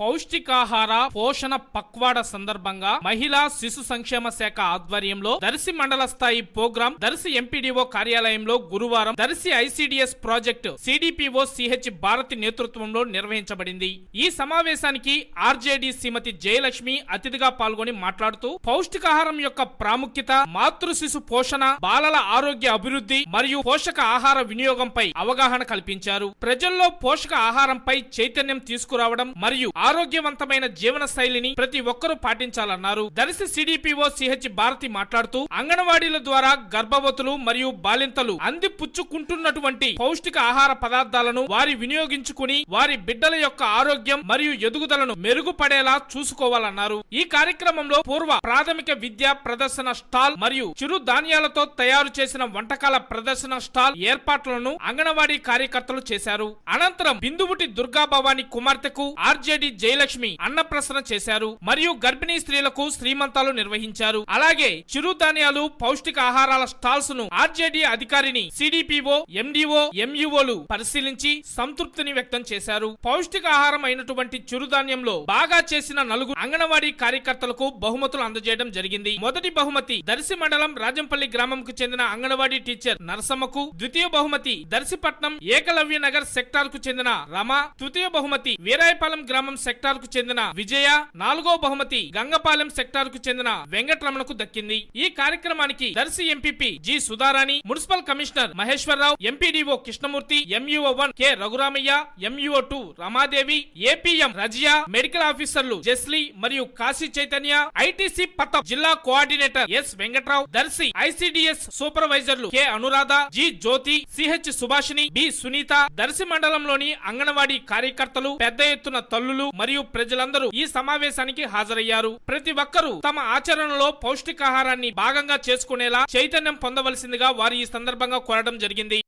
పౌష్టికాహార పోషణ పక్వాడ సందర్భంగా మహిళా శిశు సంక్షేమ శాఖ ఆధ్వర్యంలో దర్శి మండల స్థాయి ప్రోగ్రాం దర్శి ఎంపీడీఓ కార్యాలయంలో గురువారం Darshi ICDS project CDPO CH Bharati నేతృత్వంలో నిర్వహించబడింది. ఈ సమావేశానికి ఆర్జేడి శ్రీమతి జయలక్ష్మి అతిథిగా పాల్గొని మాట్లాడుతూ పౌష్టికాహారం యొక్క ప్రాముఖ్యత మాతృ శిశు పోషణ బాలల ఆరోగ్య అభివృద్ధి మరియు పోషక ఆహార వినియోగంపై అవగాహన కల్పించారు. ప్రజల్లో పోషక ఆహారంపై చైతన్యం తీసుకురావడం మరియు ఆరోగ్యవంతమైన జీవన శైలిని ప్రతి ఒక్కరూ పాటించాలన్నారు. దర్శి సిడిపిఓ సిహెచ్ భారతి మాట్లాడుతూ అంగన్వాడీల ద్వారా గర్భవతులు మరియు బాలింతలు అంది పుచ్చుకుంటున్నటువంటి పౌష్టిక ఆహార పదార్థాలను వారి వినియోగించుకుని వారి బిడ్డల యొక్క ఆరోగ్యం మరియు ఎదుగుదలను మెరుగుపడేలా చూసుకోవాలన్నారు. ఈ కార్యక్రమంలో పూర్వ ప్రాథమిక విద్య ప్రదర్శన స్టాల్ మరియు చిరు ధాన్యాలతో తయారు చేసిన వంటకాల ప్రదర్శన స్టాల్ ఏర్పాట్లను అంగన్వాడీ కార్యకర్తలు చేశారు. అనంతరం బిందువుటి దుర్గా భవాని కుమార్తెకు ఆర్జేడి జయలక్ష్మి అన్నప్రసన చేశారు మరియు గర్భిణీ స్త్రీలకు శ్రీమంతాలు నిర్వహించారు. అలాగే చిరుధాన్యాలు పౌష్టిక ఆహారాల స్టాల్స్ను ఆర్జేడి అధికారిని సిడిపిఓ ఎండిఓ ఎంయుఓలు పరిశీలించి సంతృప్తిని వ్యక్తం చేశారు. పౌష్టిక ఆహారం అయినటువంటి చిరుధాన్యంలో బాగా చేసిన నలుగురు అంగన్వాడీ కార్యకర్తలకు బహుమతులు అందజేయడం జరిగింది. మొదటి బహుమతి దర్శి మండలం రాజంపల్లి గ్రామంకు చెందిన అంగన్వాడీ టీచర్ నరసమ్మకు ద్వితీయ బహుమతి దర్శిపట్నం ఏకలవ్య నగర్ సెక్టార్కు చెందిన రమ తృతీయ బహుమతి వీరాయపాలెం గ్రామం సెక్టార్కు చెందిన విజయ నాలుగో బహుమతి గంగపాలెం సెక్టార్కు చెందిన వెంకటరమణకు దక్కింది. ఈ కార్యక్రమానికి Darshi MPP G Sudharani municipal commissioner Maheswararao MPDO Krishnamurthy MUO one K Raghuramaiah MUO two Ramadevi APM Razia medical ఆఫీసర్లు జెస్లీ మరియు కాశీ చైతన్య ఐటీసీ పత జిల్లా coordinator S Venkatrao Darshi ICDS సూపర్వైజర్లు K Anuradha G Jyothi CH Subhashini B Sunitha Darshi మండలంలోని అంగన్వాడీ కార్యకర్తలు పెద్ద ఎత్తున తల్లులు మరియు ప్రజలందరూ ఈ సమావేశానికి హాజరయ్యారు. ప్రతి ఒక్కరూ తమ ఆచరణలో పౌష్టికాహారాన్ని భాగంగా చేసుకునేలా చైతన్యం పొందవలసిందిగా వారు ఈ సందర్భంగా కోరడం జరిగింది.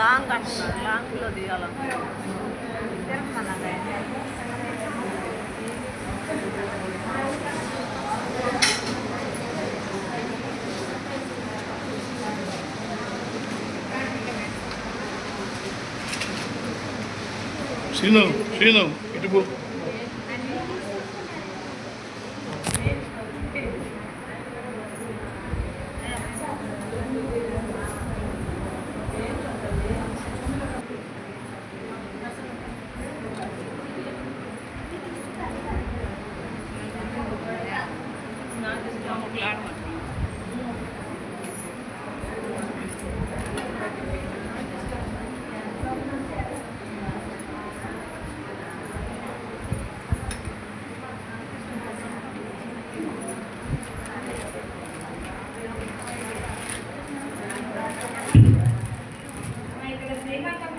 லாங் கட்டணும் லாங்கில் அதிகாலம் சீனம் சீனம் இட்டு போ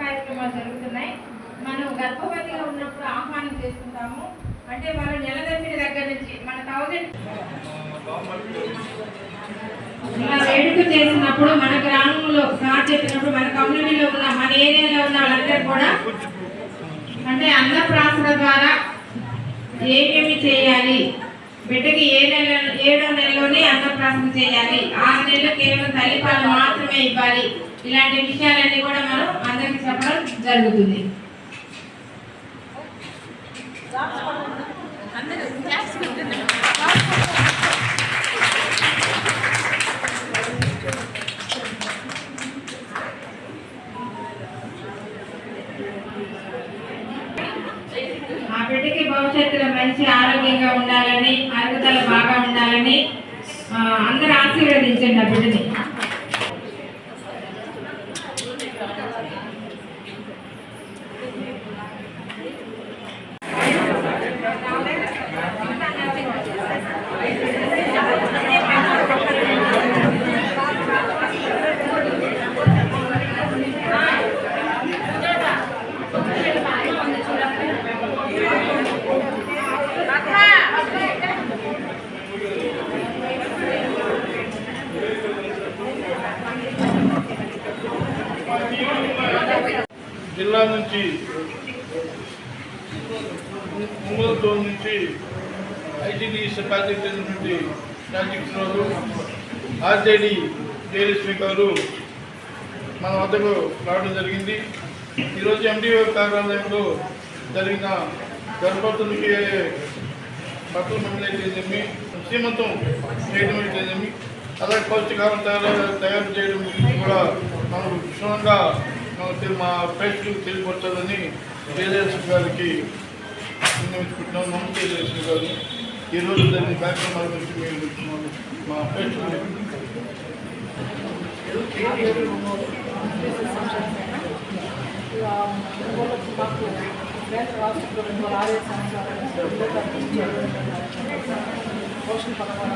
కార్యక్రమాలు జరుగుతున్నాయి. మనం గర్భవతిగా ఉన్నప్పుడు ఆహ్వానం చేసుకుంటాము. అంటే వాళ్ళని నెల తప్పిన దగ్గర నుంచి మన థౌజండ్ ఇలా వేడుక చేసినప్పుడు మన గ్రామంలో స్టార్ట్ చేసినప్పుడు మన కమ్యూనిటీలో ఉన్న మన ఏరియాలో ఉన్న వాళ్ళందరూ కూడా అంటే అన్నప్రాసన ద్వారా ఏమేమి చేయాలి? బిడ్డకి ఏ నెల ఏడో నెలలోనే అన్నప్రాసన చేయాలి. ఆరు నెలలు కేవలం తల్లిపాలు మాత్రమే ఇవ్వాలి. ఇలాంటి విషయాలన్నీ కూడా మనం అందరికి చెప్పడం జరుగుతుంది. ఆ బిడ్డకి భవిష్యత్తులో మంచి ఆరోగ్యంగా ఉండాలని అరుగుదల బాగా ఉండాలని అందరూ ఆశీర్వదించండి ఆ బిడ్డని. జిల్లా నుంచి ఒంగోలు జోన్ నుంచి ఐటీడీఎస్ ప్రాజెక్ట్ నుండి ప్రాజెక్ట్ రోజు ఆర్జేడి జయలక్ష్మి గారు మన వద్దకు రావడం జరిగింది. ఈరోజు ఎండిఓ కార్యాలయంలో జరిగిన గర్భవతులకి బట్టల మండలి అయితేనేమి సీమంతం చేయడం అయితేనేమి అలాగే పౌష్టికారం తయారు తయారు చేయడం గురించి కూడా మనకు క్షుణ్ణంగా మా ప్రేక్షకులకు తెలియపరచాలని జయలక్ష్మి గారికి విన్నవించుకుంటున్నాం. నమస్తే జయలక్ష్మి గారు. ఈరోజు జరిగిన కార్యక్రమాల గురించి మీరు మా ప్రేక్షకులు కేంద్ర రాష్ట్ర ప్రభుత్వాలు ఆరోగ్య సంవత్సరాలు పోషణ పథకాలు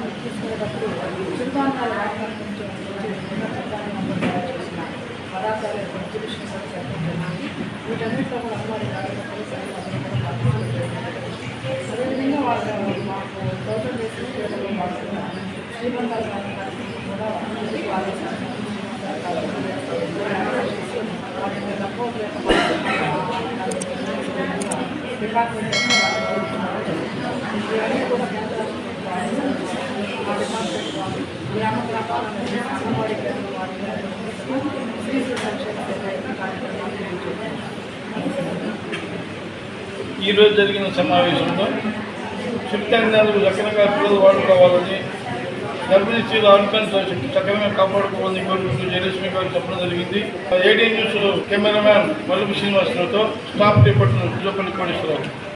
గ్రామ గ్రామాలను అంగన్వాడీ కేంద్రం వాళ్ళు ఈరోజు జరిగిన సమావేశంలో చిరుధాన్యాలు రకరకాల పిల్లలు వాడుకోవాలని గర్భిణీ స్త్రీల ఆరోగ్యాన్ని సక్రమంగా కాపాడుకోవాలని కోరుకుంటూ జయలక్ష్మి గారు చెప్పడం జరిగింది. ఏడీ న్యూస్ కెమెరామ్యాన్ మల్లుపు శ్రీనివాసరావుతో స్టాఫ్ రిపోర్టర్ జోపల్లి కోటేశ్వరరావు